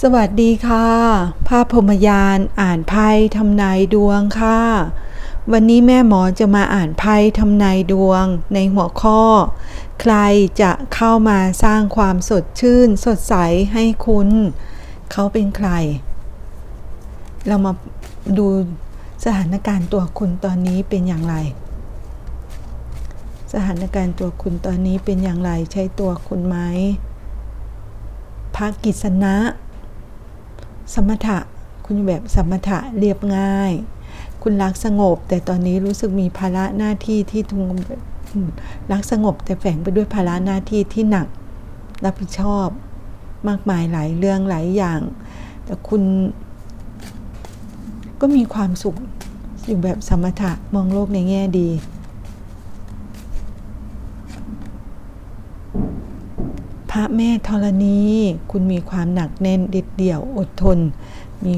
สวัสดีค่ะ ภาพพรมยานอ่านไพ่ทำนายดวงค่ะ วันนี้แม่หมอจะมาอ่านไพ่ทำนายดวงในหัวข้อ ใครจะเข้ามาสร้างความสดชื่น สดใสให้คุณ เขาเป็นใคร เรามาดูสถานการณ์ตัวคุณตอนนี้เป็นอย่างไร สถานการณ์ตัวคุณตอนนี้เป็นอย่างไรใช่ตัวคุณไหมพระกิษณะ สมถะ คุณอยู่แบบสมถะเรียบง่าย คุณรักสงบ แต่ตอนนี้รู้สึกมีภาระหน้าที่ที่ทุงรักสงบแต่แฝงไปด้วยภาระหน้าที่ที่หนัก รับผิดชอบ มากมายหลายเรื่องหลายอย่าง แต่คุณก็มีความสุขอยู่แบบสมถะมองโลกในแง่ดี พระแม่ธรณี คุณมีความหนักแน่นเด็ดเดี่ยวอดทน มี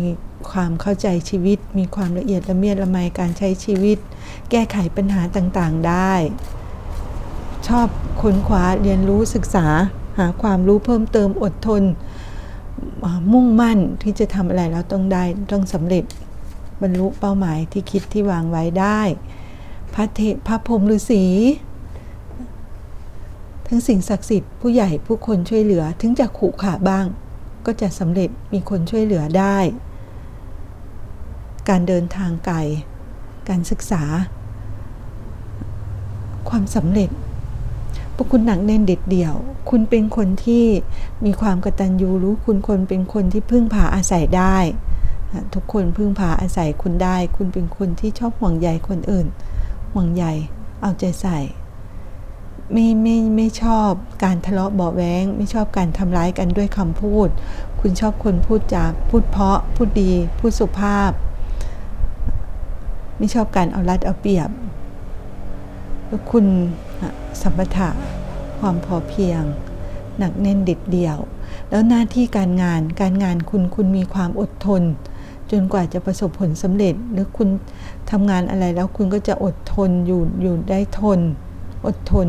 ความเข้าใจชีวิต มีความละเอียดละเมียดละไมการใช้ชีวิต แก้ไขปัญหาต่างๆได้ ชอบค้นคว้าเรียนรู้ศึกษาหาความรู้เพิ่มเติมอดทน มุ่งมั่นที่จะทำอะไรแล้วต้องได้ต้องสำเร็จบรรลุเป้าหมายที่คิดที่วางไว้ได้ พระเทพพระพรหมฤาษี ทั้งสิ่งศักดิ์สิทธิ์ผู้ใหญ่ผู้คนช่วยเหลือถึงจะขู่ขาบ้าง ก็จะสำเร็จมีคนช่วยเหลือได้ การเดินทางไกล การศึกษา ความสำเร็จพวกคุณหนักแน่นเด็ดเดี่ยว คุณเป็นคนที่มีความกตัญญูรู้คุณคนเป็นคนที่พึ่งพาอาศัยได้ ทุกคนพึ่งพาอาศัยคุณได้ คุณเป็นคนที่ชอบห่วงใยคนอื่น ห่วงใยเอาใจใส่ ไม่ไม่ไม่ชอบการทะเลาะเบาแวงไม่ชอบการทำร้ายกันด้วยคำพูด คุณชอบคนพูดจาพูดเพาะ พูดดี พูดสุภาพ ไม่ชอบการเอารัดเอาเปรียบแล้วคุณสัมปทะความพอเพียง หนักแน่นเด็ดเดี่ยว แล้วหน้าที่การงานการงานคุณคุณมีความอดทน จนกว่าจะประสบผลสำเร็จ หรือคุณทำงานอะไรแล้วคุณก็จะอดทนอยู่อยู่ได้ทนอดทน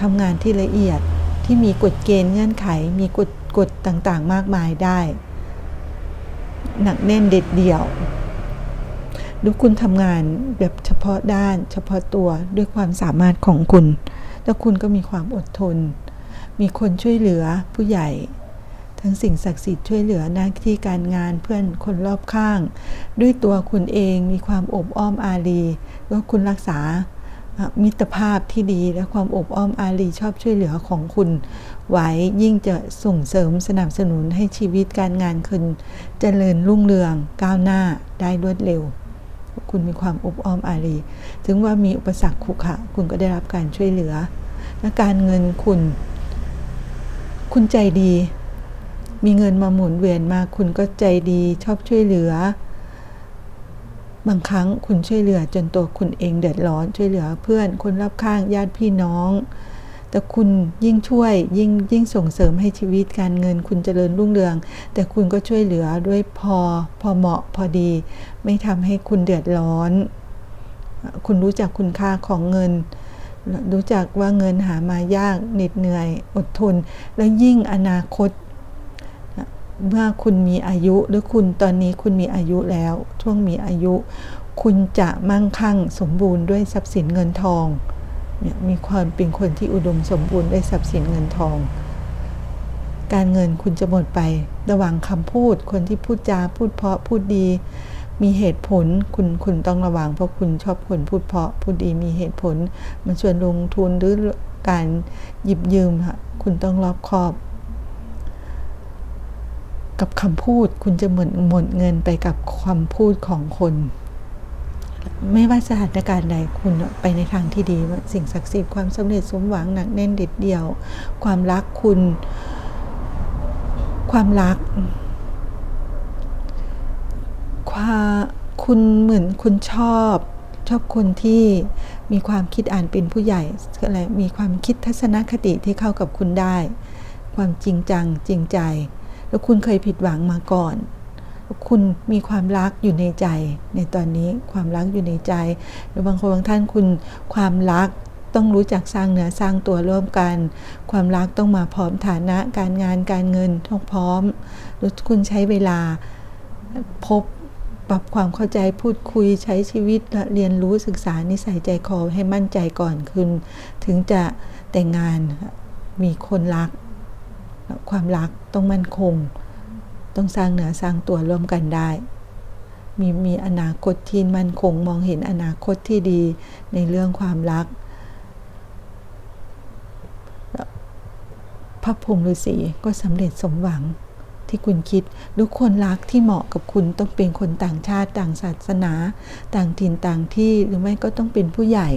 ทำงานที่ละเอียดที่มีกฎเกณฑ์เงื่อนไข มีกฎกฎต่างๆ มากมายได้ หนักแน่นเด็ดเดี่ยวดูคุณทำงานแบบเฉพาะด้าน เฉพาะตัวด้วยความสามารถของคุณ แล้วคุณก็มีความอดทน มีคนช่วยเหลือผู้ใหญ่ ทั้งสิ่งศักดิ์สิทธิ์ช่วยเหลือหน้าที่การงานเพื่อนคนรอบข้าง ด้วยตัวคุณเองมีความอบอ้อมอารีแล้วคุณรักษา มิตรภาพที่ดีและความอบอ้อมอารีชอบช่วยเหลือของคุณไว้ยิ่งจะส่งเสริมสนับสนุนให้ชีวิตการงานคุณจเจริญรุ่งเรืองก้าวหน้าได้รวดเร็ว คุณมีความอบอ้อมอารี ถึงว่ามีอุปสรรคขุขะคุณก็ได้รับการช่วยเหลือ และการเงินคุณ คุณใจดี มีเงินมาหมุนเวียนมาคุณก็ใจดีชอบช่วยเหลือ บางครั้งคุณช่วยเหลือจนตัวคุณเองเดือดร้อนช่วยเหลือเพื่อนคนรอบข้างญาติพี่น้อง แต่คุณยิ่งช่วยยิ่งยิ่งส่งเสริมให้ชีวิตการเงิน คุณเจริญรุ่งเรือง แต่คุณก็ช่วยเหลือด้วยพอพอเหมาะพอดี ไม่ทำให้คุณเดือดร้อน คุณรู้จักคุณค่าของเงิน รู้จักว่าเงินหามายากเหน็ดเหนื่อย อดทน แล้วยิ่งอนาคต เมื่อคุณมีอายุหรือคุณตอนนี้คุณมีอายุแล้ว ช่วงมีอายุ คุณจะมั่งคั่งสมบูรณ์ด้วยทรัพย์สินเงินทองเนี่ยมีความเป็นคนที่อุดมสมบูรณ์ด้วยทรัพย์สินเงินทอง การเงินคุณจะหมดไประวังคำพูด คนที่พูดจาพูดเพาะพูดดี มีเหตุผลคุณคุณต้องระวังเพราะคุณชอบคนพูดเพาะพูดดีมีเหตุผล มันชวนลงทุนหรือการหยิบยืมค่ะคุณต้องรอบคอบ กับคำพูดคุณจะหมือนหมดเงินไปกับความพูดของคน ไม่ว่าสถานการณ์ใดคุณไปในทางที่ดีว่าสิ่งศักดิ์สิทธิ์ความสำเร็จสมหวังหนักแน่นเด็ดเดี่ยว ความรักคุณ ความรักความคุณเหมือนคุณชอบชอบคนที่มีความคิดอ่านเป็นผู้ใหญ่อะไรมีความคิดทัศนคติที่เข้ากับคุณได้ ความจริงจังจริงใจ แล้วคุณเคยผิดหวังมาก่อน คุณมีความรักอยู่ในใจ ในตอนนี้ความรักอยู่ในใจ หรือบางคนบางท่านคุณความรักต้องรู้จักสร้างเนื้อสร้างตัวร่วมกัน ความรักต้องมาพร้อมฐานะการงานการเงินต้องพร้อมแล้วคุณใช้เวลาพบปรับความเข้าใจพูดคุยใช้ชีวิตเรียนรู้ศึกษานิสัยใจคอให้มั่นใจก่อนคุณ ถึงจะแต่งงานมีคนรัก ความรักต้องมั่นคง ต้องสร้างเนื้อสร้างตัวร่วมกันได้ มีมีอนาคตที่มั่นคงมองเห็นอนาคตที่ดีในเรื่องความรัก พระพรหมฤาษีก็สำเร็จสมหวังที่คุณคิดหรือคนรักที่เหมาะกับคุณต้องเป็นคนต่างชาติต่างศาสนา ต่างถิ่นต่างที่หรือไม่ก็ต้องเป็นผู้ใหญ่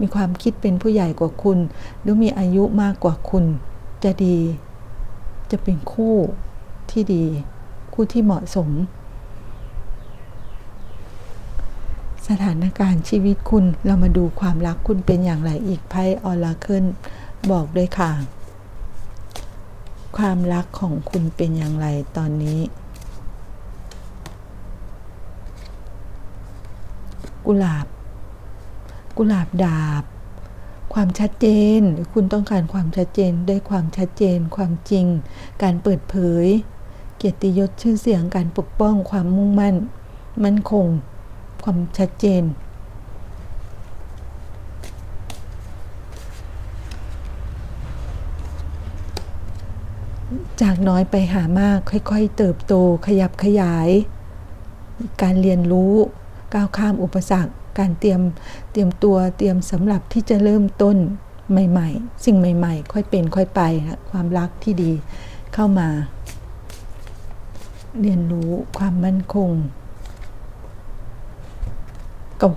มีความคิดเป็นผู้ใหญ่กว่าคุณ หรือมีอายุมากกว่าคุณจะดี จะเป็นคู่ที่ดี คู่ที่เหมาะสม สถานการณ์ชีวิตคุณเรามาดูความรักคุณเป็นอย่างไรอีกไพ่ออราเคิลบอกด้วยค่ะ ความรักของคุณเป็นอย่างไรตอนนี้กุหลาบ กุหลาบดาบ ความชัดเจนหรือคุณต้องการความชัดเจนด้วยความชัดเจน ความจริง การเปิดเผย เกียรติยศชื่อเสียงการปกป้องความมุ่งมั่น มั่นคง ความชัดเจน จากน้อยไปหามากค่อยๆ เติบโตขยับขยาย การเรียนรู้ก้าวข้ามอุปสรรค การเตรียมเตรียมตัวเตรียมสำหรับที่จะเริ่มต้นใหม่ ๆ สิ่งใหม่ ๆ ค่อยเป็นค่อยไปความรักที่ดีเข้ามา เรียนรู้ความมั่นคง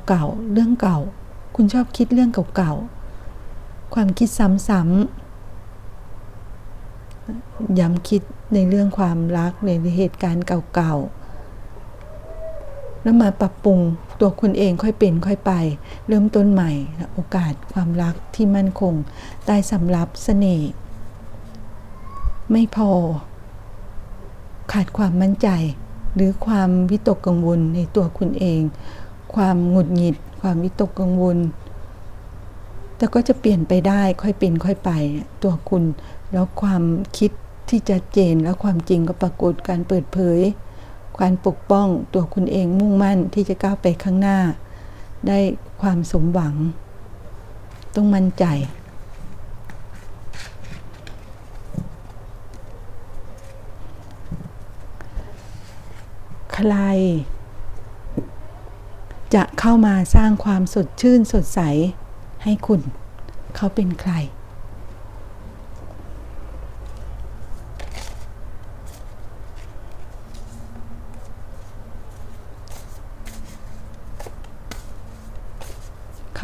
เก่าๆเรื่องเก่า คุณชอบคิดเรื่องเก่าๆความคิดซ้ำๆย้ำคิดในเรื่องความรักในเหตุการณ์เก่าๆแล้วมาปรับปรุง ตัวคุณเองค่อยเป็นค่อยไป เริ่มต้นใหม่โอกาสความรักที่มั่นคงได้สำรับเสน่ห์ไม่พอ ขาดความมั่นใจ หรือความวิตกกังวลในตัวคุณเอง ความหงุดหงิด ความวิตกกังวล แต่ก็จะเปลี่ยนไปได้ค่อยเป็นค่อยไป ตัวคุณแล้วความคิดที่จะเจนแล้วความจริงก็ปรากฏการเปิดเผย การปกป้องตัวคุณเองมุ่งมั่นที่จะก้าวไปข้างหน้า ได้ความสมหวัง ต้องมั่นใจ ใคร จะเข้ามาสร้างความสดชื่นสดใสให้คุณ เขาเป็นใคร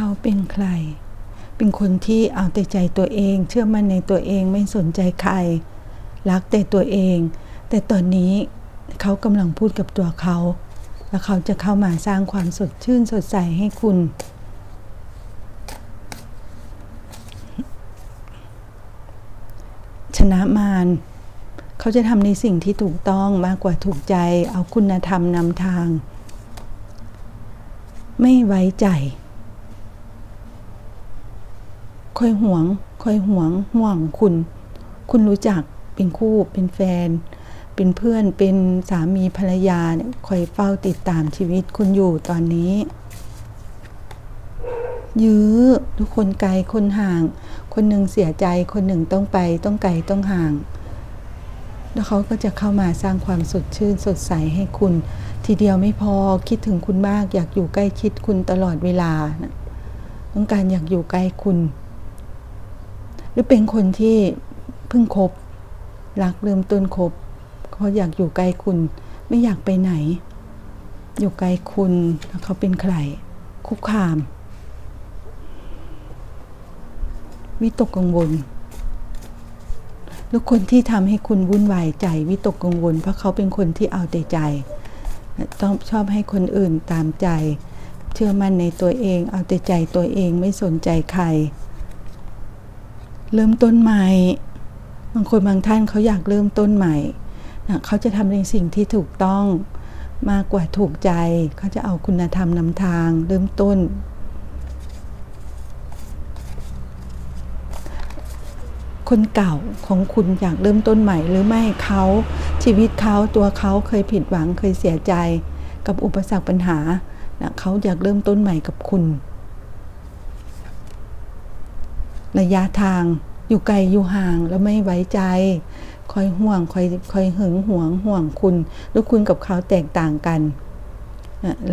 เขาเป็นใคร เป็นคนที่เอาแต่ใจตัวเอง เชื่อมั่นในตัวเองไม่สนใจใคร รักแต่ตัวเอง แต่ตอนนี้เขากำลังพูดกับตัวเขา แล้วเขาจะเข้ามาสร้างความสดชื่นสดใสให้คุณชนะมารเขาจะทำในสิ่งที่ถูกต้องมากกว่าถูกใจ เอาคุณธรรมนำทาง ไม่ไว้ใจ คอยห่วง คอยห่วง ห่วงคุณ คุณรู้จักเป็นคู่ เป็นแฟน เป็นเพื่อน เป็นสามีภรรยาเนี่ยคอยเฝ้าติดตามชีวิตคุณอยู่ตอนนี้ ยื้อทุกคนไกลคนห่าง คนหนึ่งเสียใจ คนหนึ่งต้องไป ต้องไกล ต้องห่าง แล้วเขาก็จะเข้ามาสร้างความสดชื่นสดใสให้คุณ ทีเดียวไม่พอ คิดถึงคุณมาก อยากอยู่ใกล้ชิดคุณตลอดเวลานะต้องการอยากอยู่ใกล้คุณ รือเป็นคนที่เพิ่งคบรักเริ่มต้นคบเขาอยากอยู่ใกล้คุณ ไม่อยากไปไหน อยู่ใกล้คุณแล้วเขาเป็นใคร คุกคาม วิตกกังวลแล้วคนที่ทำให้คุณวุ่นวายใจวิตกกังวล เพราะเขาเป็นคนที่เอาแต่ใจต้องชอบให้คนอื่นตามใจ เชื่อมั่นในตัวเอง เอาแต่ใจตัวเองไม่สนใจใคร เริ่มต้นใหม่ บางคนบางท่านเขาอยากเริ่มต้นใหม่ เขาจะทำในสิ่งที่ถูกต้องมากกว่าถูกใจ เขาจะเอาคุณธรรมนำทาง เริ่มต้น คนเก่าของคุณอยากเริ่มต้นใหม่ หรือไม่เขาชีวิตเขาตัวเขาเคยผิดหวังเคยเสียใจ กับอุปสรรคปัญหานะเขาอยากเริ่มต้นใหม่กับคุณ ระยะทาง อยู่ไกลอยู่ห่างแล้วไม่ไว้ใจ คอยห่วงคอยคอยหึงหวงห่วงคุณแล้วคุณกับเขาแตกต่างกัน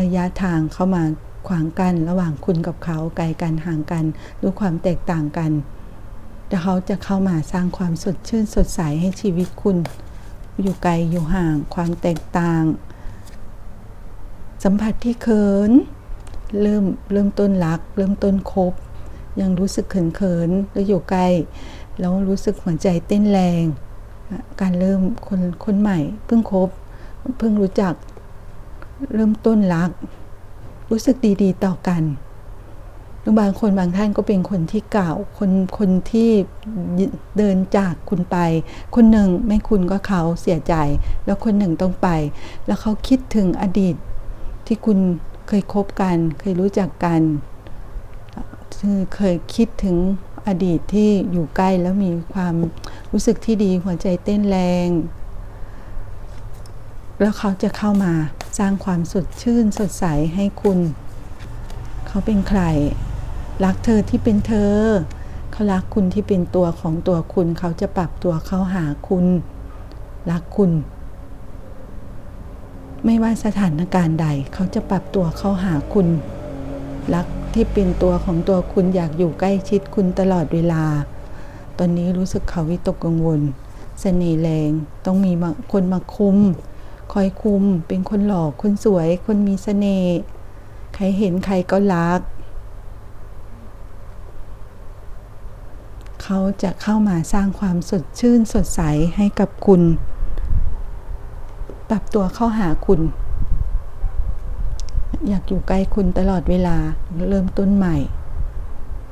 ระยะทางเข้ามาขวางกันระหว่างคุณกับเขาไกลกันห่างกันด้วยความแตกต่างกันแต่เขาจะเข้ามาสร้างความสดชื่นสดใสให้ชีวิตคุณ อยู่ไกลอยู่ห่างความแตกต่าง สัมผัสที่เขิน เริ่มเริ่มต้นรัก เริ่มต้นคบ ยังรู้สึกเขินเขินแล้วอยู่ใกล้แล้วรู้สึกหัวใจเต้นแรง การเริ่มคนคนใหม่ เพิ่งคบ เพิ่งรู้จักเริ่มต้นรัก รู้สึกดีๆ ต่อกันบางคนบางท่านก็เป็นคนที่เก่าคนคนที่เดินจากคุณไป คนหนึ่งไม่คุณก็เขาเสียใจ แล้วคนหนึ่งต้องไป แล้วเขาคิดถึงอดีตที่คุณเคยคบกัน เคยรู้จักกัน คือเคยคิดถึงอดีตที่อยู่ใกล้แล้วมีความรู้สึกที่ดีหัวใจเต้นแรง แล้วเขาจะเข้ามาสร้างความสดชื่นสดใสให้คุณ เขาเป็นใคร รักเธอที่เป็นเธอ เขารักคุณที่เป็นตัวของตัวคุณ เขาจะปรับตัวเข้าหาคุณ รักคุณ ไม่ว่าสถานการณ์ใด เขาจะปรับตัวเข้าหาคุณ รัก ที่เป็นตัวของตัวคุณอยากอยู่ใกล้ชิดคุณตลอดเวลา ตอนนี้รู้สึกเขาวิตกกังวล เสน่ห์แรง ต้องมีคนมาคุม คอยคุม เป็นคนหล่อคนสวย คนมีเสน่ห์ ใครเห็นใครก็รัก เขาจะเข้ามาสร้างความสดชื่นสดใสให้กับคุณ ปรับตัวเข้าหาคุณ อยากอยู่ใกล้คุณตลอดเวลาเริ่มต้นใหม่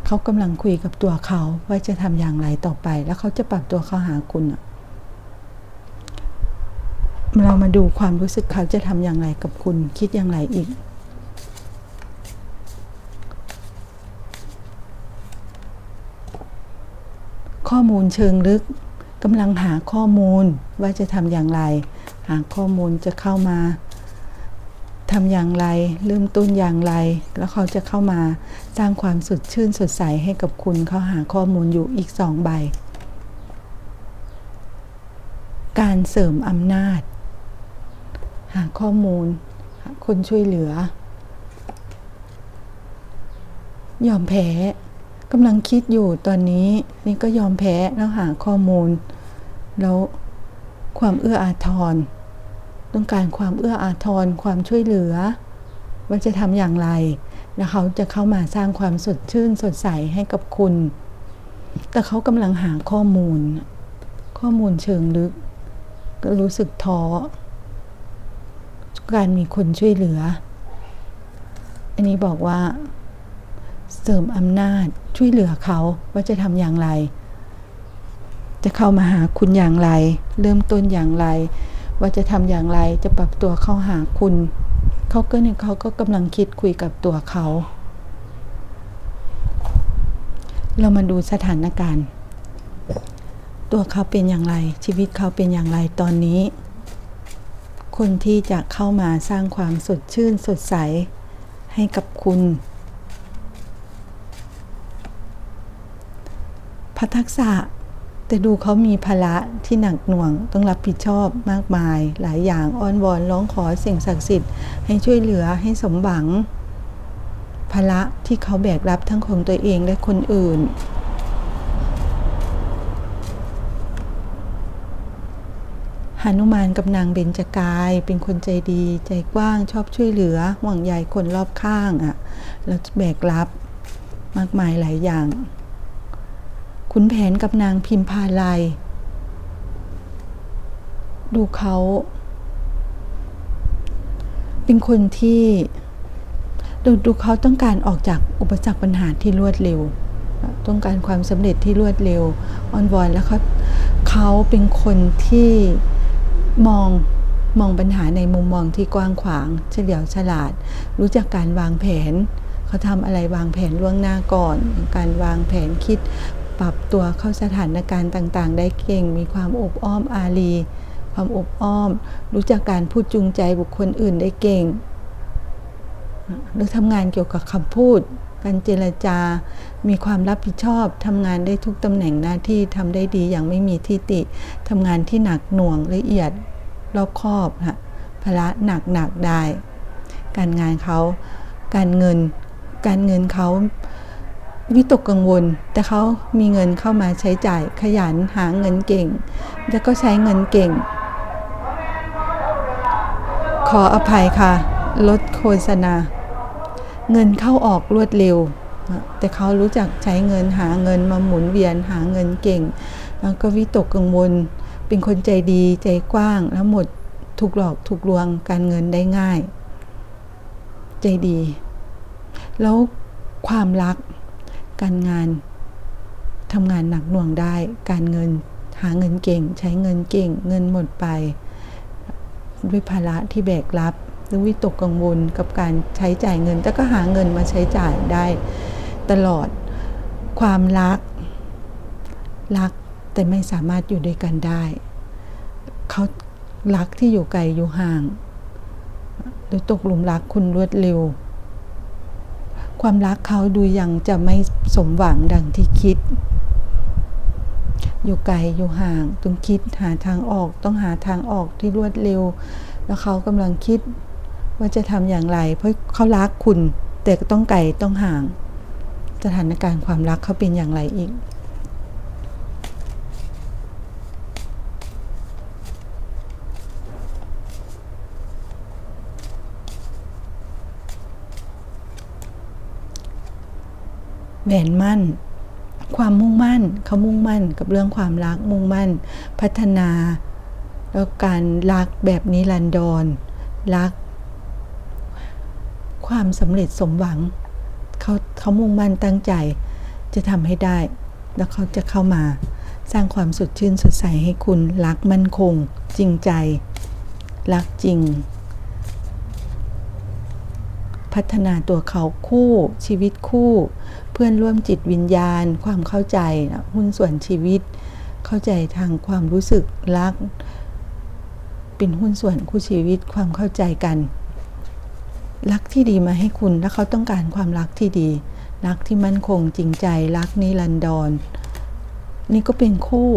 เขากำลังคุยกับตัวเขาว่าจะทำอย่างไรต่อไป แล้วเขาจะปรับตัวเข้าหาคุณเรามาดูความรู้สึกเขาจะทำอย่างไรกับคุณ คิดอย่างไรอีกข้อมูลเชิงลึกกำลังหาข้อมูลว่าจะทำอย่างไร หาข้อมูลจะเข้ามา ทำอย่างไรเริ่มต้นอย่างไร แล้วเขาจะเข้ามาสร้างความสดชื่นสดใสให้กับคุณเขาหาข้อมูลอยู่อีกสองใบ การเสริมอำนาจ หาข้อมูล คนช่วยเหลือ ยอมแพ้กำลังคิดอยู่ตอนนี้นี่ก็ยอมแพ้แล้วหาข้อมูล แล้วความเอื้ออาทร ต้องการความเอื้ออาทรความช่วยเหลือ ว่าจะทำอย่างไร แล้วเขาจะเข้ามาสร้างความสดชื่นสดใสให้กับคุณ แต่เขากำลังหาข้อมูล ข้อมูลเชิงลึก ก็รู้สึกท้อการมีคนช่วยเหลือ อันนี้บอกว่า เสริมอำนาจช่วยเหลือเขาว่าจะทำอย่างไร จะเข้ามาหาคุณอย่างไร เริ่มต้นอย่างไร ว่าจะทำอย่างไรจะปรับตัวเข้าหาคุณเขาก็เนี่ยเขาก็กำลังคิดคุยกับตัวเขา เรามาดูสถานการณ์ ตัวเขาเป็นอย่างไร ชีวิตเขาเป็นอย่างไรตอนนี้ คนที่จะเข้ามาสร้างความสดชื่นสดใสให้กับคุณพัทักษะ แต่ดูเขามีภาระที่หนักหน่วง ต้องรับผิดชอบมากมาย หลายอย่างอ้อนวอนร้องขอสิ่งศักดิ์สิทธิ์ให้ช่วยเหลือให้สมหวัง ภาระที่เขาแบกรับทั้งของตัวเองและคนอื่นหนุมานกับนางเบญจกาย เป็นคนใจดี ใจกว้างชอบช่วยเหลือห่วงใยคนรอบข้างอะ่ะแล้วแบกรับมากมายหลายอย่าง ขุนแผนกับนางพิมพาลายดูเขา เป็นคนที่ดูดูเขาต้องการออกจากอุปสรรคปัญหาที่รวดเร็ว ต้องการความสำเร็จที่รวดเร็วอ่อนวอนแล้วเขาเขาเป็นคนที่มองมองปัญหาในมุมมองที่กว้างขวาง เฉลียวฉลาด รู้จักการวางแผน เขาทำอะไรวางแผนล่วงหน้าก่อน การวางแผนคิด ปรับตัวเข้าสถานการณ์ต่างๆ ได้เก่ง มีความอบอ้อมอารี ความอบอ้อม รู้จักการพูดจูงใจบุคคลอื่นได้เก่ง หรือทำงานเกี่ยวกับคำพูด การเจรจา มีความรับผิดชอบทำงานได้ทุกตำแหน่งหน้าที่ทำได้ดีอย่างไม่มีที่ติทำงานที่หนักหน่วงละเอียดรอบคอบฮะภาระหนักหนักได้ การงานเขา การเงิน การเงินเขา วิตกกังวล แต่เขามีเงินเข้ามาใช้จ่ายขยันหาเงินเก่ง แล้วก็ใช้เงินเก่ง ขออภัยค่ะ ลดโฆษณา เงินเข้าออกรวดเร็ว แต่เขารู้จักใช้เงินหาเงินมาหมุนเวียนหาเงินเก่ง แล้วก็วิตกกังวล เป็นคนใจดีใจกว้างแล้วหมดถูกหลอกถูกลวงการเงินได้ง่าย ใจดี แล้วความรัก การงานทำงานหนักหน่วงได้ การเงินหาเงินเก่ง ใช้เงินเก่ง เงินหมดไป ด้วยภาระที่แบกรับหรือวิตกกังวลกับการใช้จ่ายเงิน แต่ก็หาเงินมาใช้จ่ายได้ ตลอดความรัก รักแต่ไม่สามารถอยู่ด้วยกันได้ เขารักที่อยู่ไกลอยู่ห่างหรือตกหลุมรักคุณรวดเร็ว ความรักเขาดูยังจะไม่สมหวังดังที่คิด อยู่ไกลอยู่ห่างต้องคิดหาทางออกต้องหาทางออกที่รวดเร็ว แล้วเขากำลังคิดว่าจะทำอย่างไร เพราะเขารักคุณแต่ก็ต้องไกลต้องห่าง สถานการณ์ความรักเขาเป็นอย่างไรอีก แหวนมั่น ความมุ่งมั่นเขามุ่งมั่นกับเรื่องความรักมุ่งมั่น พัฒนาแล้วการรักแบบนิรันดรรัก ความสำเร็จสมหวังเขาเขามุ่งมั่นตั้งใจจะทำให้ได้ แล้วเขาจะเข้ามาสร้างความสดชื่นสดใสให้คุณรักมั่นคง จริงใจ รักจริง พัฒนาตัวเขาคู่ชีวิตคู่ เพื่อนร่วมจิตวิญญาณ ความเข้าใจนะหุ้นส่วนชีวิต เข้าใจทางความรู้สึกรัก เป็นหุ้นส่วนคู่ชีวิตความเข้าใจกัน รักที่ดีมาให้คุณและเขาต้องการความรักที่ดี รักที่มั่นคงจริงใจรักนิรันดรนี่ก็เป็นคู่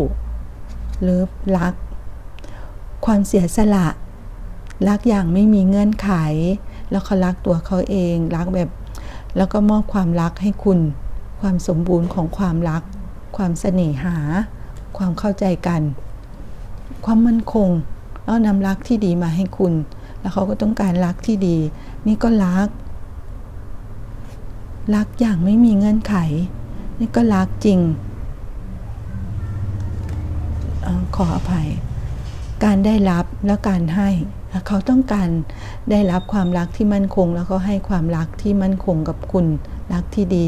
หรือรัก ความเสียสละ รักอย่างไม่มีเงื่อนไข แล้วเขารักตัวเขาเอง รักแบบ แล้วก็มอบความรักให้คุณ ความสมบูรณ์ของความรัก ความเสน่หา ความเข้าใจกัน ความมั่นคงแล้วนำรักที่ดีมาให้คุณ แล้วเขาก็ต้องการรักที่ดี นี่ก็รัก รักอย่างไม่มีเงื่อนไข นี่ก็รักจริงอขออภัย การได้รับและการให้เขาต้องการได้รับความรักที่มั่นคง แล้วก็ให้ความรักที่มั่นคงกับคุณรักที่ดี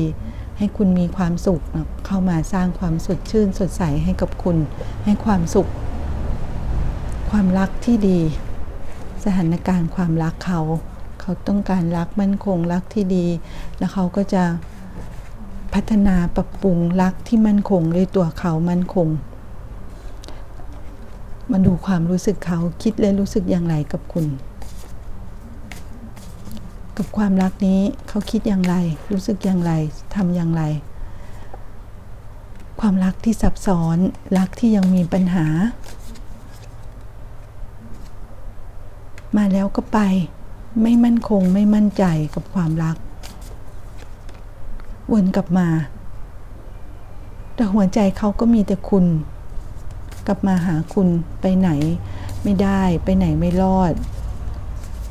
ให้คุณมีความสุขเข้ามาสร้างความสดชื่นสดใสให้กับคุณ ให้ความสุข ความรักที่ดี สถานการณ์ความรักเขา เขาต้องการรักมั่นคงรักที่ดี แล้วเขาก็จะพัฒนาปรับปรุงรักที่มั่นคงด้วยตัวเขามั่นคง มาดูความรู้สึกเขาคิดและรู้สึกอย่างไรกับคุณ กับความรักนี้เขาคิดอย่างไร รู้สึกอย่างไรทำอย่างไร ความรักที่ซับซ้อนรักที่ยังมีปัญหา มาแล้วก็ไป ไม่มั่นคงไม่มั่นใจกับความรัก วนกลับมา แต่หัวใจเขาก็มีแต่คุณ กลับมาหาคุณไปไหนไม่ได้ไปไหนไม่รอด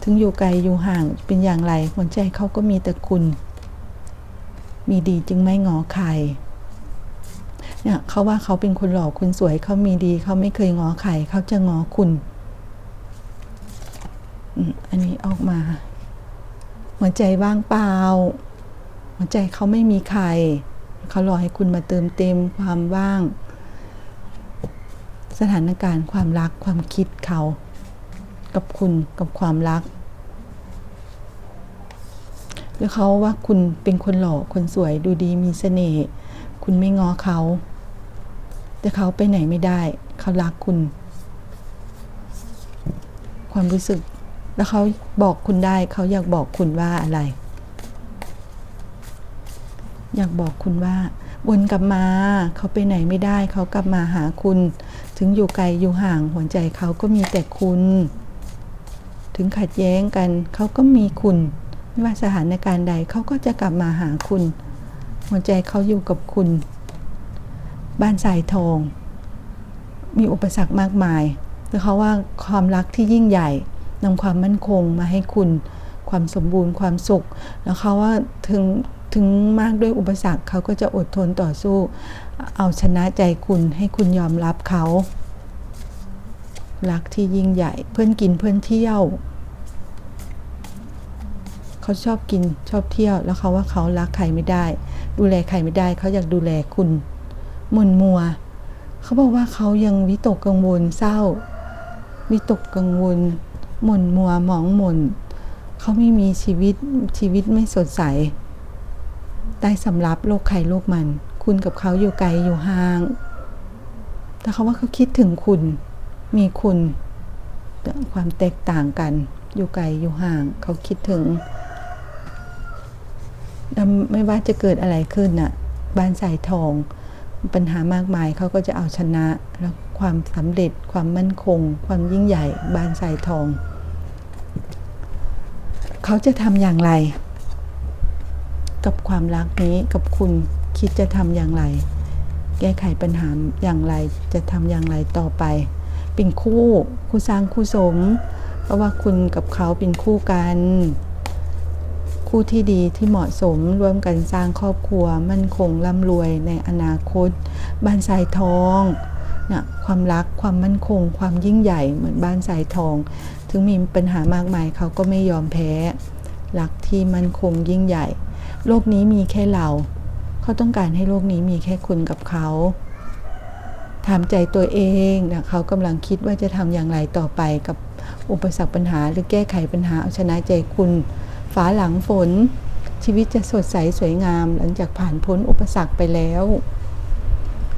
ถึงอยู่ไกลอยู่ห่างเป็นอย่างไรหัวใจเขาก็มีแต่คุณ มีดีจึงไม่งอใครเนี่ยเขาว่าเขาเป็นคนหล่อคุณสวยเขามีดีเขาไม่เคยงอใครเขาจะงอคุณอันนี้ออกมา หัวใจว่างเปล่า หัวใจเขาไม่มีใครเขารอให้คุณมาเติมเต็มความว่าง สถานการณ์ความรักความคิดเขา กับคุณกับความรักแล้วเขาว่าคุณเป็นคนหล่อคนสวยดูดีมีเสน่ห์คุณไม่ง้อเขา แต่เขาไปไหนไม่ได้เขารักคุณ ความรู้สึก แล้วเขาบอกคุณได้เขาอยากบอกคุณว่าอะไร อยากบอกคุณว่าวนกลับมาเขาไปไหนไม่ได้ เขากลับมาหาคุณ ถึงอยู่ไกลอยู่ห่างหัวใจเขาก็มีแต่คุณ ถึงขัดแย้งกันเขาก็มีคุณ ไม่ว่าสถานการณ์ใดเขาก็จะกลับมาหาคุณ หัวใจเขาอยู่กับคุณ บ้านสายทอง มีอุปสรรคมากมายแต่เขาว่าความรักที่ยิ่งใหญ่นำความมั่นคงมาให้คุณ ความสมบูรณ์ความสุข แล้วเขาว่าถึง ถึงมากด้วยอุปสรรคเขาก็จะอดทนต่อสู้ เอาชนะใจคุณให้คุณยอมรับเขารักที่ยิ่งใหญ่เพื่อนกินเพื่อนเที่ยว เขาชอบกินชอบเที่ยวแล้วเขาว่าเขารักใครไม่ได้ ดูแลใครไม่ได้เขาอยากดูแลคุณมุนมัว เขาบอกว่าเขายังวิตกกังวลเศร้า วิตกกังวลหม่นมัวหมองหม่นเขาไม่มีชีวิตชีวิตไม่สดใส ได้สำรับโลกใครโลกมัน คุณกับเขาอยู่ไกลอยู่ห่าง แต่เขาว่าเขาคิดถึงคุณ มีคุณความแตกต่างกัน อยู่ไกลอยู่ห่าง เขาคิดถึงไม่ว่าจะเกิดอะไรขึ้นน่ะ บ้านสายทอง ปัญหามากมายเขาก็จะเอาชนะแล้วความสำเร็จความมั่นคง ความยิ่งใหญ่ บ้านสายทอง เขาจะทำอย่างไร กับความรักนี้กับคุณคิดจะทำอย่างไร แก้ไขปัญหาอย่างไรจะทำอย่างไรต่อไป เป็นคู่คู่สร้างคู่สม เพราะว่าคุณกับเขาเป็นคู่กัน คู่ที่ดีที่เหมาะสมร่วมกันสร้างครอบครัว มั่นคงร่ำรวยในอนาคต บ้านสายทองนะความรักความมั่นคง ความยิ่งใหญ่เหมือนบ้านสายทอง ถึงมีปัญหามากมายเขาก็ไม่ยอมแพ้ รักที่มั่นคงยิ่งใหญ่ โลกนี้มีแค่เรา เขาต้องการให้โลกนี้มีแค่คุณกับเขาถามใจตัวเองนะเขากำลังคิดว่าจะทำอย่างไรต่อไปกับอุปสรรคปัญหา หรือแก้ไขปัญหาเอาชนะใจคุณฟ้าหลังฝน ชีวิตจะสดใสสวยงาม หลังจากผ่านพ้นอุปสรรคไปแล้ว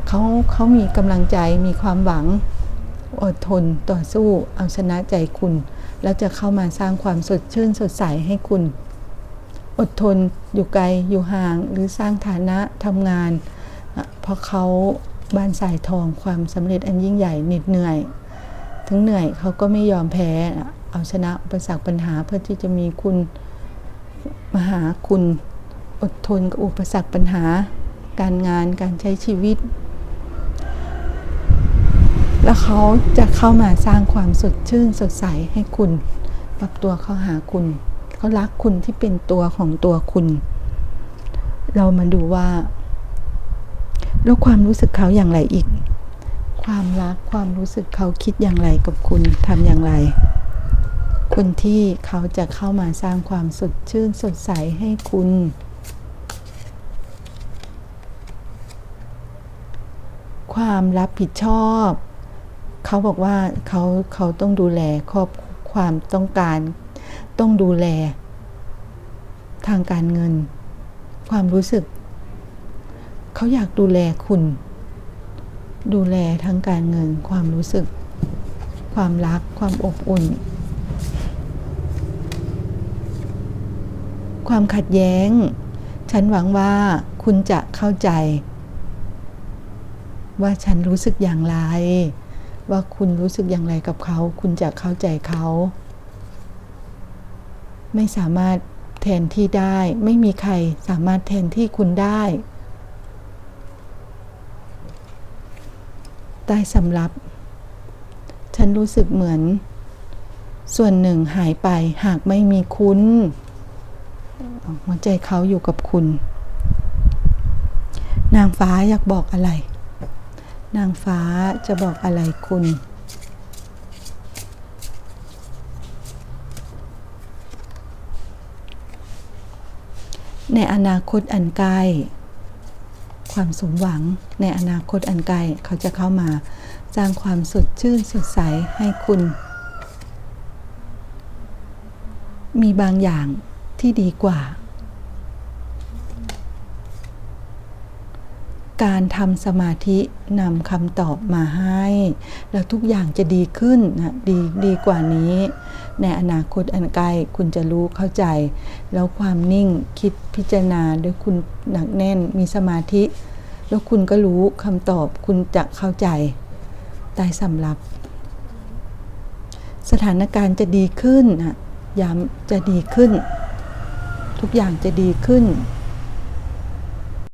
เขาเขามีกำลังใจมีความหวังอดทนต่อสู้เอาชนะใจคุณ แล้วจะเข้ามาสร้างความสดชื่นสดใสให้คุณ อดทนอยู่ไกลอยู่ห่างหรือสร้างฐานะทำงานเพราะเขาบ้านสายทองความสำเร็จอันยิ่งใหญ่เหน็ดเหนื่อย ถึงเหนื่อยเขาก็ไม่ยอมแพ้เอาชนะอุปสรรคปัญหาเพื่อที่จะมีคุณมาหาคุณอดทนกับอุปสรรคปัญหา การงานการใช้ชีวิต แล้วเขาจะเข้ามาสร้างความสดชื่นสดใสให้คุณ ปรับตัวเข้าหาคุณ เขารักคุณที่เป็นตัวของตัวคุณ เรามาดูว่า แล้วความรู้สึกเขาอย่างไรอีก ความรักความรู้สึกเขาคิดอย่างไรกับคุณทำอย่างไร คนที่เขาจะเข้ามาสร้างความสดชื่นสดใสให้คุณความรับผิดชอบ เขาบอกว่าเขาเขาต้องดูแลครอบความต้องการ ต้องดูแล ทางการเงิน ความรู้สึก เขาอยากดูแลคุณ ดูแลทั้งการเงิน ความรู้สึก ความรัก ความอบอุ่น ความขัดแย้ง ฉันหวังว่าคุณจะเข้าใจ ว่าฉันรู้สึกอย่างไร ว่าคุณรู้สึกอย่างไรกับเขา คุณจะเข้าใจเขา ไม่สามารถแทนที่ได้ ไม่มีใครสามารถแทนที่คุณได้ ใต้สำรับ ฉันรู้สึกเหมือน ส่วนหนึ่งหายไปหากไม่มีคุณ หัวใจเขาอยู่กับคุณ นางฟ้าอยากบอกอะไร นางฟ้าจะบอกอะไรคุณ ในอนาคตอันใกล้ความสมหวังในอนาคตอันไกลเขาจะเข้ามาสร้างความสดชื่นสดใสให้คุณ มีบางอย่างที่ดีกว่า การทำสมาธินำคำตอบมาให้ แล้วทุกอย่างจะดีขึ้นนะดีดีกว่านี้ ในอนาคตอันใกลคุณจะรู้เข้าใจ แล้วความนิ่งคิดพิจารณาด้วยคุณหนักแน่นมีสมาธิ แล้วคุณก็รู้คำตอบคุณจะเข้าใจตายสำรับ สถานการณ์จะดีขึ้นนะย้ำจะดีขึ้น ทุกอย่างจะดีขึ้น